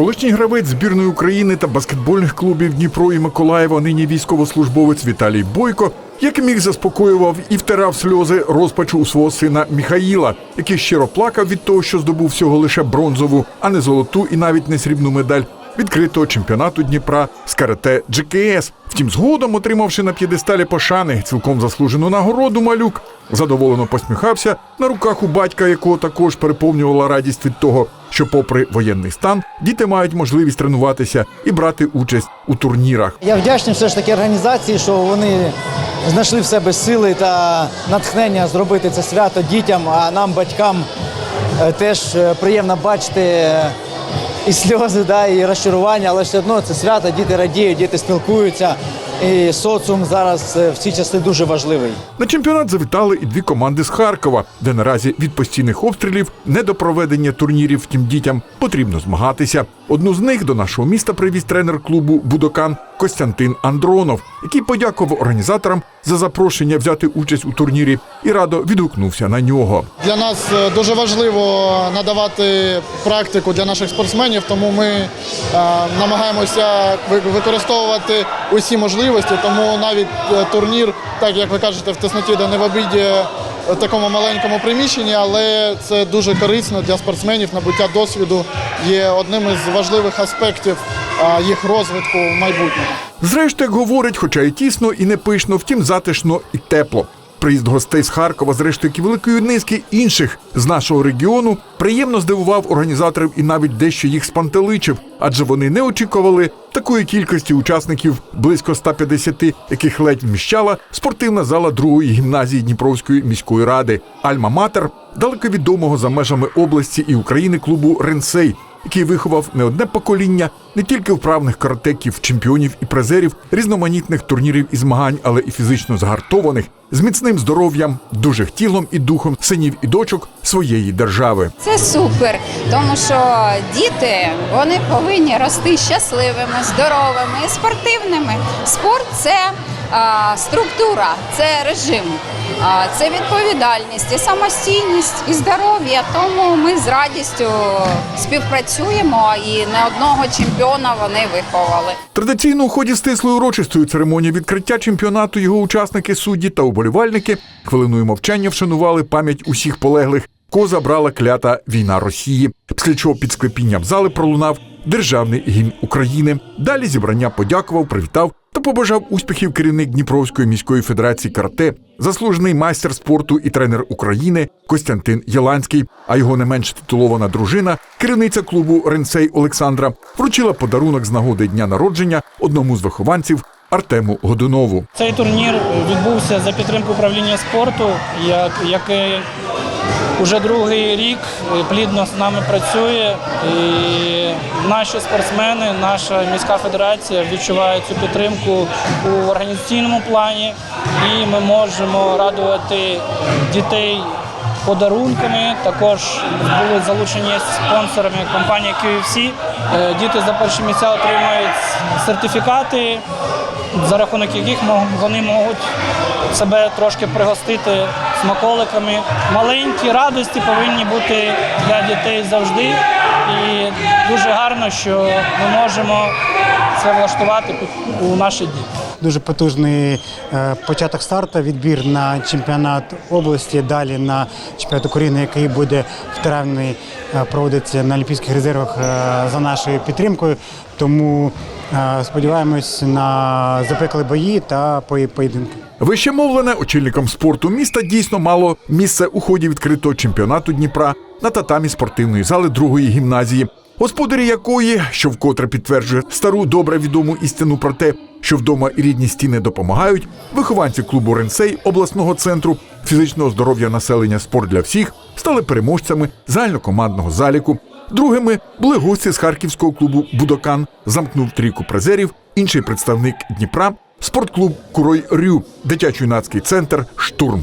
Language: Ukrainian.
Колишній гравець збірної України та баскетбольних клубів Дніпро і Миколаєва, нині військовослужбовець Віталій Бойко, як міг заспокоював і втирав сльози розпачу у свого сина Міхаїла, який щиро плакав від того, що здобув всього лише бронзову, а не золоту і навіть не срібну медаль відкритого чемпіонату Дніпра з карате GKS. Втім, згодом, отримавши на п'єдесталі пошани цілком заслужену нагороду, малюк задоволено посміхався на руках у батька, якого також переповнювала радість від того, що, попри воєнний стан, діти мають можливість тренуватися і брати участь у турнірах. Я вдячний все ж таки організації, що вони знайшли в себе сили та натхнення зробити це свято дітям, а нам, батькам, е, теж е, приємно бачити е, і сльози, да, і розчарування, але все одно це свято, діти радіють, діти спілкуються. І соціум зараз е, в цій частині дуже важливий. На чемпіонат завітали і дві команди з Харкова, де наразі від постійних обстрілів не до проведення турнірів втім дітям потрібно змагатися. Одну з них до нашого міста привіз тренер клубу Будокан Костянтин Андронов, який подякував організаторам за запрошення взяти участь у турнірі і радо відгукнувся на нього. Для нас е, дуже важливо надавати практику для наших спортсменів, тому ми е, намагаємося ви- використовувати усі можливості. Тому навіть е, турнір, так як ви кажете, в тесноті, де не в обіді е, такому маленькому приміщенні, але це дуже корисно для спортсменів. Набуття досвіду є одним із важливих аспектів їх розвитку в майбутньому. Зрештою, як говорить, хоча і тісно, і не пишно, втім затишно і тепло. Приїзд гостей з Харкова, зрештою, і великої низки інших з нашого регіону, приємно здивував організаторів і навіть дещо їх спантеличив, адже вони не очікували такої кількості учасників, близько 150, яких ледь вміщала спортивна зала другої гімназії Дніпровської міської ради Альма-Матер, далеко відомого за межами області і України клубу Ренсей, який виховав не одне покоління не тільки вправних каратеків, чемпіонів і призерів різноманітних турнірів і змагань, але і фізично згартованих, з міцним здоров'ям, дужих тілом і духом синів і дочок своєї держави. Це супер, тому що діти вони повинні рости щасливими, здоровими, спортивними. Спорт це а, структура, це режим, це відповідальність, і самостійність і здоров'я. Тому ми з радістю співпрацюємо і не одного чемпіона вони виховали. Традиційно у ході стислої урочистої церемонії відкриття чемпіонату його учасники, судді та уболівальники хвилиною мовчання вшанували пам'ять усіх полеглих, кого забрала клята війна Росії. Після чого під склепінням зали пролунав державний гімн України. Далі зібрання подякував, привітав та побажав успіхів керівник Дніпровської міської федерації карате, заслужений майстер спорту і тренер України Костянтин Єланський. А його не менш титулована дружина, керівниця клубу Ренсей Олександра, вручила подарунок з нагоди дня народження одному з вихованців Артему Годунову. Цей турнір відбувся за підтримки управління спорту, як, яке вже другий рік е, плідно з нами працює. І наші спортсмени, наша міська федерація відчувають цю підтримку у організаційному плані, і ми можемо радувати дітей. Подарунками також були залучені спонсорами компанії QFC. Е, Діти за перші місця отримують сертифікати, за рахунок яких вони можуть себе трошки пригостити смаколиками. Маленькі радості повинні бути для дітей завжди. І дуже гарно, що ми можемо це влаштувати у наші діти. Дуже потужний е, початок старту, відбір на чемпіонат області, далі на чемпіонат України, який буде в травні е, проводитися на Олімпійських резервах е, за нашою підтримкою. Тому сподіваємось на запеклі бої та поєдинки. Вище мовлене очільником спорту міста дійсно мало місце у ході відкритого чемпіонату Дніпра на татамі спортивної зали другої гімназії, господарі якої, що вкотре підтверджує стару добре відому істину про те, що вдома і рідні стіни допомагають, вихованці клубу Ренсей обласного центру фізичного здоров'я населення спорт для всіх стали переможцями загальнокомандного заліку. Другими були гості з харківського клубу Будокан, замкнув трійку призерів, інший представник Дніпра, спортклуб Курой Рю, дитячо-юнацький центр Штурм.